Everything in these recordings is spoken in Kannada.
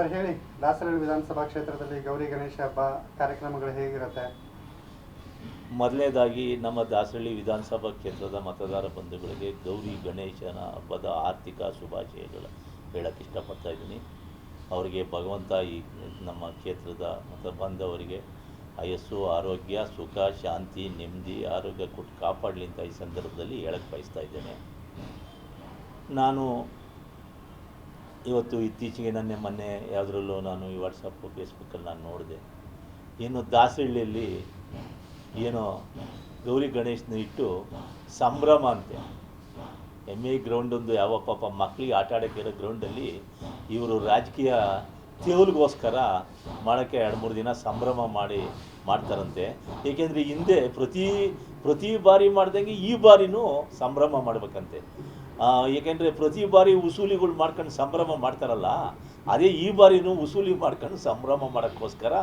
ಸರ್, ಹೇಳಿ. ದಾಸರಳ್ಳಿ ವಿಧಾನಸಭಾ ಕ್ಷೇತ್ರದಲ್ಲಿ ಗೌರಿ ಗಣೇಶ ಹಬ್ಬ ಕಾರ್ಯಕ್ರಮಗಳು ಹೇಗಿರುತ್ತೆ? ಮೊದಲನೇದಾಗಿ ನಮ್ಮ ದಾಸರಳ್ಳಿ ವಿಧಾನಸಭಾ ಕ್ಷೇತ್ರದ ಮತದಾರ ಬಂಧುಗಳಿಗೆ ಗೌರಿ ಗಣೇಶನ ಹಬ್ಬದ ಆರ್ಥಿಕ ಶುಭಾಶಯಗಳು ಹೇಳಕ್ಕೆ ಇಷ್ಟಪಡ್ತಾ ಇದ್ದೀನಿ. ಅವರಿಗೆ ಭಗವಂತ ಈ ನಮ್ಮ ಕ್ಷೇತ್ರದ ಮತ ಬಂದವರಿಗೆ ಆಯಸ್ಸು ಆರೋಗ್ಯ, ಸುಖ, ಶಾಂತಿ, ನೆಮ್ಮದಿ, ಆರೋಗ್ಯ ಕೊಟ್ಟು ಕಾಪಾಡಲಿ ಅಂತ ಈ ಸಂದರ್ಭದಲ್ಲಿ ಹೇಳಕ್ಕೆ ಬಯಸ್ತಾ ಇದ್ದೇನೆ. ನಾನು ಇವತ್ತು ಇತ್ತೀಚೆಗೆ ನನ್ನ ಮೊನ್ನೆ ಯಾವುದ್ರಲ್ಲೂ ನಾನು ಈ ವಾಟ್ಸಪ್ಪು ಫೇಸ್ಬುಕ್ಕಲ್ಲಿ ನಾನು ನೋಡಿದೆ. ಏನು ದಾಸಹಳ್ಳಿಯಲ್ಲಿ ಏನೋ ಗೌರಿ ಗಣೇಶನ ಇಟ್ಟು ಸಂಭ್ರಮ ಅಂತೆ. ಎಂ ಎ ಗ್ರೌಂಡ್ ಒಂದು ಯಾವ ಪಾಪ ಮಕ್ಕಳಿಗೆ ಆಟ ಆಡೋಕ್ಕಿರೋ ಗ್ರೌಂಡಲ್ಲಿ ಇವರು ರಾಜಕೀಯ ತೇವಲಿಗೋಸ್ಕರ ಮಾಡೋಕ್ಕೆ ಎರಡು ಮೂರು ದಿನ ಸಂಭ್ರಮ ಮಾಡಿ ಮಾಡ್ತಾರಂತೆ. ಏಕೆಂದರೆ ಹಿಂದೆ ಪ್ರತಿ ಪ್ರತಿ ಬಾರಿ ಮಾಡ್ದಂಗೆ ಈ ಬಾರಿನೂ ಸಂಭ್ರಮ ಮಾಡ್ಬೇಕಂತೆ. ಏಕೆಂದರೆ ಪ್ರತಿ ಬಾರಿ ಉಸೂಲಿಗಳು ಮಾಡ್ಕೊಂಡು ಸಂಭ್ರಮ ಮಾಡ್ತಾರಲ್ಲ, ಅದೇ ಈ ಬಾರಿನೂ ಉಸೂಲಿ ಮಾಡ್ಕೊಂಡು ಸಂಭ್ರಮ ಮಾಡೋಕ್ಕೋಸ್ಕರ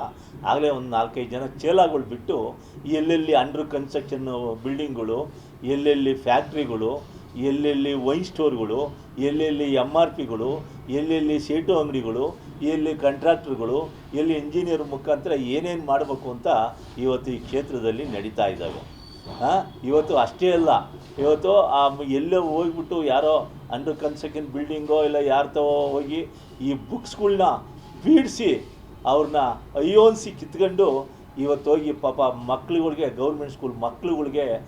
ಆಗಲೇ ಒಂದು ನಾಲ್ಕೈದು ಜನ ಚೇಲಾಗಳು ಬಿಟ್ಟು ಎಲ್ಲೆಲ್ಲಿ ಅಂಡರ್ ಕನ್ಸ್ಟ್ರಕ್ಷನ್ ಬಿಲ್ಡಿಂಗ್ಗಳು ಎಲ್ಲೆಲ್ಲಿ ಫ್ಯಾಕ್ಟ್ರಿಗಳು ಎಲ್ಲೆಲ್ಲಿ ವೈನ್ ಸ್ಟೋರ್ಗಳು ಎಲ್ಲೆಲ್ಲಿ ಎಂ ಆರ್ ಪಿಗಳು ಎಲ್ಲೆಲ್ಲಿ ಸೇಟು ಅಂಗಡಿಗಳು, ಎಲ್ಲಿ ಕಂಟ್ರಾಕ್ಟ್ರುಗಳು ಎಲ್ಲಿ ಇಂಜಿನಿಯರ್ ಮುಖಾಂತರ ಏನೇನು ಮಾಡಬೇಕು ಅಂತ ಇವತ್ತು ಈ ಕ್ಷೇತ್ರದಲ್ಲಿ ನಡೀತಾ ಇದ್ದಾವೆ. ಇವತ್ತು ಅಷ್ಟೇ ಅಲ್ಲ. ಇವತ್ತು, ಆ, ಎಲ್ಲೋ ಹೋಗ್ಬಿಟ್ಟು ಯಾರೋ ಅಂಡರ್ ಕನ್ಸ್ಟ್ರಕ್ಷನ್ ಬಿಲ್ಡಿಂಗೋ ಇಲ್ಲ ಯಾರ್ತೋ ಹೋಗಿ ಈ ಬುಕ್ಸ್ಗಳನ್ನ ಬೀಡಿಸಿ ಅವ್ರನ್ನ ಅಯ್ಯೋನ್ಸಿ ಕಿತ್ಕೊಂಡು ಇವತ್ತು ಹೋಗಿ ಪಾಪ ಮಕ್ಳುಗಳಿಗೆ, ಗೌರ್ಮೆಂಟ್ ಸ್ಕೂಲ್ ಮಕ್ಳುಗಳಿಗೆ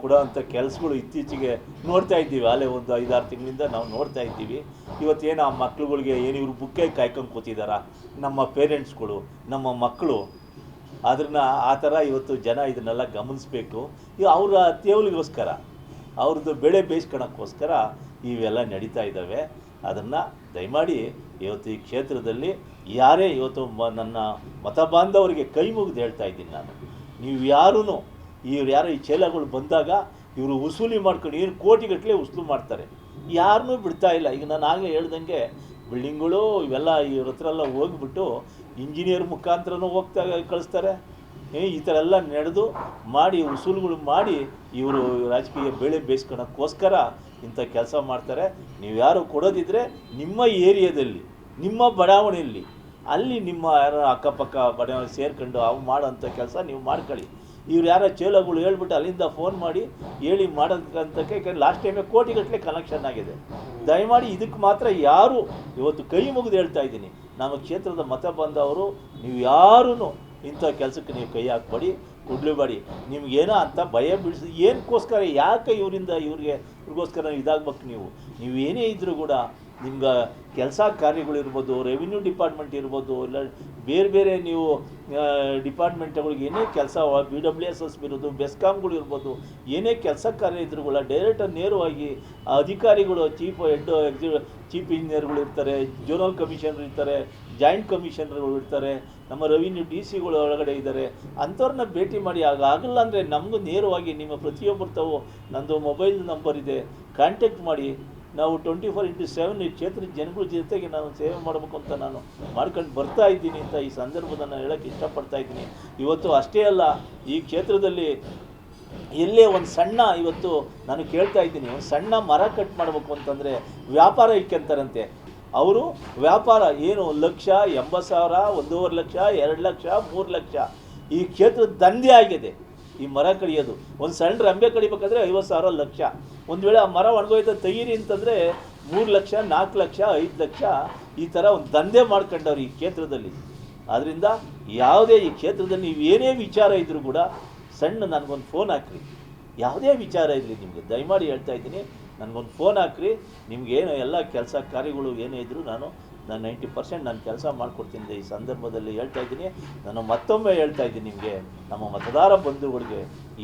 ಕೊಡೋವಂಥ ಕೆಲಸಗಳು ಇತ್ತೀಚೆಗೆ ನೋಡ್ತಾ ಇದ್ದೀವಿ. ಅಲ್ಲೇ ಒಂದು ಐದಾರು ತಿಂಗಳಿಂದ ನಾವು ನೋಡ್ತಾ ಇದ್ದೀವಿ. ಇವತ್ತೇನು ಆ ಮಕ್ಳುಗಳಿಗೆ ಏನು ಇವ್ರು ಬುಕ್ಕೇ ಕಾಯ್ಕೊಂಡು ಕೂತಿದ್ದಾರಾ ನಮ್ಮ ಪೇರೆಂಟ್ಸ್ಗಳು, ನಮ್ಮ ಮಕ್ಕಳು ಅದನ್ನ ಆ ಥರ ಇವತ್ತು ಜನ ಇದನ್ನೆಲ್ಲ ಗಮನಿಸಬೇಕು. ಇವು ಅವರ ತೇವಲಿಗೋಸ್ಕರ, ಅವ್ರದ್ದು ಬೆಳೆ ಬೇಯಿಸ್ಕೊಳಕ್ಕೋಸ್ಕರ ಇವೆಲ್ಲ ನಡೀತಾ ಇದ್ದಾವೆ. ಅದನ್ನು ದಯಮಾಡಿ ಇವತ್ತು ಈ ಕ್ಷೇತ್ರದಲ್ಲಿ ಯಾರೇ ಇವತ್ತು ಮ, ನನ್ನ ಮತ ಬಾಂಧವರಿಗೆ ಕೈ ಮುಗಿದು ಹೇಳ್ತಾ ಇದ್ದೀನಿ ನಾನು. ನೀವು ಯಾರೂ ಇವ್ರು ಯಾರೋ ಈ ಚೇಲಗಳು ಬಂದಾಗ ಇವರು ವಸೂಲಿ ಮಾಡ್ಕೊಂಡು ಏನು ಕೋಟಿಗಟ್ಟಲೆ ವಸೂಲು ಮಾಡ್ತಾರೆ. ಯಾರನ್ನೂ ಬಿಡ್ತಾ ಇಲ್ಲ. ಈಗ ನಾನು ಆಗಲೇ ಹೇಳ್ದಂಗೆ ಬಿಲ್ಡಿಂಗ್ಗಳು ಇವೆಲ್ಲ ಇವ್ರ ಹತ್ರ ಹೋಗ್ಬಿಟ್ಟು ಇಂಜಿನಿಯರ್ ಮುಖಾಂತರನೂ ಹೋಗ್ತಾ ಕಳಿಸ್ತಾರೆ. ಈ ಥರ ಎಲ್ಲ ನಡೆದು ಮಾಡಿ ವಸೂಲುಗಳು ಮಾಡಿ ಇವರು ರಾಜಕೀಯ ಬೆಳೆ ಬೇಯಿಸ್ಕೊಳಕ್ಕೋಸ್ಕರ ಇಂಥ ಕೆಲಸ ಮಾಡ್ತಾರೆ. ನೀವು ಯಾರು ಕೊಡೋದಿದ್ರೆ ನಿಮ್ಮ ಏರಿಯಾದಲ್ಲಿ, ನಿಮ್ಮ ಬಡಾವಣೆಯಲ್ಲಿ, ಅಲ್ಲಿ ನಿಮ್ಮ ಯಾರೋ ಅಕ್ಕಪಕ್ಕ ಬಡಾವಣೆ ಸೇರ್ಕೊಂಡು ಅವು ಮಾಡೋಂಥ ಕೆಲಸ ನೀವು ಮಾಡ್ಕೊಳ್ಳಿ. ಇವ್ರು ಯಾರೋ ಚೇಲಗಳು ಹೇಳ್ಬಿಟ್ಟು ಅಲ್ಲಿಂದ ಫೋನ್ ಮಾಡಿ ಹೇಳಿ ಮಾಡೋದಕ್ಕಂತಕ್ಕೆ ಲಾಸ್ಟ್ ಟೈಮೇ ಕೋಟಿಗಟ್ಟಲೆ ಕನೆಕ್ಷನ್ ಆಗಿದೆ. ದಯಮಾಡಿ ಇದಕ್ಕೆ ಮಾತ್ರ ಯಾರು ಇವತ್ತು ಕೈ ಮುಗಿದು ಹೇಳ್ತಾ ಇದ್ದೀನಿ. ನಮ್ಮ ಕ್ಷೇತ್ರದ ಮತ ಬಂದವರು, ನೀವು ಯಾರೂ ಇಂಥ ಕೆಲಸಕ್ಕೆ ನೀವು ಕೈ ಹಾಕ್ಬೇಡಿ ಕುಡ್ಲಿಬೇಡಿ ನಿಮ್ಗೇನೋ ಅಂತ ಭಯ ಬಿಡಿಸಿ ಏನಕ್ಕೋಸ್ಕರ ಯಾಕೆ ಇವರಿಂದ ಇವ್ರಿಗೆ, ಇವ್ರಿಗೋಸ್ಕರ ಇದಾಗ್ಬೇಕು ನೀವು? ನೀವು ಏನೇ ಇದ್ದರೂ ಕೂಡ ನಿಮ್ಗೆ ಕೆಲಸ ಕಾರ್ಯಗಳಿರ್ಬೋದು ರೆವಿನ್ಯೂ ಡಿಪಾರ್ಟ್ಮೆಂಟ್ ಇರ್ಬೋದು, ಇಲ್ಲ ಬೇರೆ ಬೇರೆ ನೀವು ಡಿಪಾರ್ಟ್ಮೆಂಟ್ಗಳಿಗೆ ಏನೇ ಕೆಲಸ ಬಿ ಡಬ್ಲ್ಯೂ ಎಸ್ ಎಸ್ ಇರ್ಬೋದು ಬೆಸ್ಕಾಮ್ಗಳು ಇರ್ಬೋದು, ಏನೇ ಕೆಲಸ ಕಾರ್ಯ ಇದ್ರೂ ಕೂಡ ಡೈರೆಕ್ಟಾಗಿ ನೇರವಾಗಿ ಅಧಿಕಾರಿಗಳು ಚೀಫ್ ಹೆಡ್ ಎಕ್ಸಿ ಚೀಫ್ ಇಂಜಿನಿಯರ್ಗಳು ಇರ್ತಾರೆ ಜೋನಲ್ ಕಮಿಷನರ್ ಇರ್ತಾರೆ ಜಾಯಿಂಟ್ ಕಮಿಷನರ್ಗಳು ಇರ್ತಾರೆ, ನಮ್ಮ ರೆವಿನ್ಯೂ ಡಿ ಸಿಗಳು ಒಳಗಡೆ ಇದ್ದಾರೆ, ಅಂಥವ್ರನ್ನ ಭೇಟಿ ಮಾಡಿ, ಆಗ ಆಗಲ್ಲ ಅಂದರೆ ನಮಗೂ ನೇರವಾಗಿ ನಿಮ್ಮ ಪ್ರತಿಯೊಬ್ಬರು ತಾವು ನಂದು ಮೊಬೈಲ್ ನಂಬರ್ ಇದೆ ಕಾಂಟ್ಯಾಕ್ಟ್ ಮಾಡಿ ನಾವು ಟ್ವೆಂಟಿ ಫೋರ್ ಇಂಟು ಸೆವೆನ್ ಈ ಕ್ಷೇತ್ರದ ಜನಗಳ ಜೊತೆಗೆ ನಾನು ಸೇವೆ ಮಾಡಬೇಕು ಅಂತ ನಾನು ಮಾಡ್ಕೊಂಡು ಬರ್ತಾ ಇದ್ದೀನಿ ಅಂತ ಈ ಸಂದರ್ಭದ ನಾನು ಹೇಳೋಕ್ಕೆ ಇಷ್ಟಪಡ್ತಾ ಇದ್ದೀನಿ. ಇವತ್ತು ಅಷ್ಟೇ ಅಲ್ಲ, ಈ ಕ್ಷೇತ್ರದಲ್ಲಿ ಎಲ್ಲೇ ಒಂದು ಸಣ್ಣ ಇವತ್ತು ನಾನು ಕೇಳ್ತಾ ಇದ್ದೀನಿ, ಒಂದು ಸಣ್ಣ ಮರ ಕಟ್ ಮಾಡಬೇಕು ಅಂತಂದರೆ ವ್ಯಾಪಾರ ಇಕ್ಕಂತಾರಂತೆ. ಅವರು ವ್ಯಾಪಾರ ಏನು ಒಂದು ಲಕ್ಷ, ಎಂಬತ್ತು ಸಾವಿರ, ಒಂದೂವರೆ ಲಕ್ಷ, ಎರಡು ಲಕ್ಷ, ಮೂರು ಲಕ್ಷ ಈ ಕ್ಷೇತ್ರದ ದಂಧೆ ಆಗಿದೆ. ಈ ಮರ ಕಡಿಯೋದು. ಒಂದು ಸಣ್ಣ ರಂಬೆ ಕಡಿಬೇಕಾದ್ರೆ ಐವತ್ತು ಸಾವಿರ ಲಕ್ಷ. ಒಂದು ವೇಳೆ ಆ ಮರ ಒಣಗೋಯ್ತ ತೈರಿ ಅಂತಂದರೆ ಮೂರು ಲಕ್ಷ, ನಾಲ್ಕು ಲಕ್ಷ, ಐದು ಲಕ್ಷ ಈ ಥರ ಒಂದು ದಂಧೆ ಮಾಡ್ಕೊಂಡವ್ರು ಈ ಕ್ಷೇತ್ರದಲ್ಲಿ. ಆದ್ದರಿಂದ ಯಾವುದೇ ಈ ಕ್ಷೇತ್ರದಲ್ಲಿ ನೀವು ಏನೇ ವಿಚಾರ ಇದ್ದರೂ ಕೂಡ ಸಣ್ಣ ನನಗೊಂದು ಫೋನ್ ಹಾಕ್ರಿ. ಯಾವುದೇ ವಿಚಾರ ಇರಲಿ ನಿಮಗೆ. ದಯಮಾಡಿ ಹೇಳ್ತಾ ಇದ್ದೀನಿ, ನನಗೊಂದು ಫೋನ್ ಹಾಕ್ರಿ. ನಿಮಗೇನು ಎಲ್ಲ ಕೆಲಸ ಕಾರ್ಯಗಳು ಏನೇ ಇದ್ದರೂ ನಾನು ನಾನು ನೈಂಟಿ ಪರ್ಸೆಂಟ್ ನಾನು ಕೆಲಸ ಮಾಡಿಕೊಡ್ತೀನಿ ಈ ಸಂದರ್ಭದಲ್ಲಿ ಹೇಳ್ತಾ ಇದ್ದೀನಿ. ನಾನು ಮತ್ತೊಮ್ಮೆ ಹೇಳ್ತಾ ಇದ್ದೀನಿ ನಿಮಗೆ, ನಮ್ಮ ಮತದಾರ ಬಂಧುಗಳಿಗೆ.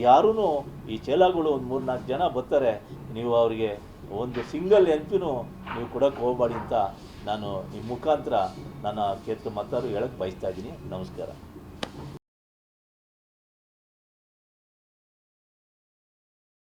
ಯಾರೂ ಈ ಚೇಲಾಗಳು ಒಂದು ಮೂರು ನಾಲ್ಕು ಜನ ಬರ್ತಾರೆ, ನೀವು ಅವರಿಗೆ ಒಂದು ಸಿಂಗಲ್ ಎನ್ ಪಿನೂ ನೀವು ಕೊಡೋಕ್ಕೆ ಹೋಗಬೇಡಿ ಅಂತ ನಾನು ಈ ಮುಖಾಂತರ ನನ್ನ ಕ್ಷೇತ್ರ ಮತದಾರರು ಹೇಳಕ್ಕೆ ಬಯಸ್ತಾ ಇದ್ದೀನಿ. ನಮಸ್ಕಾರ.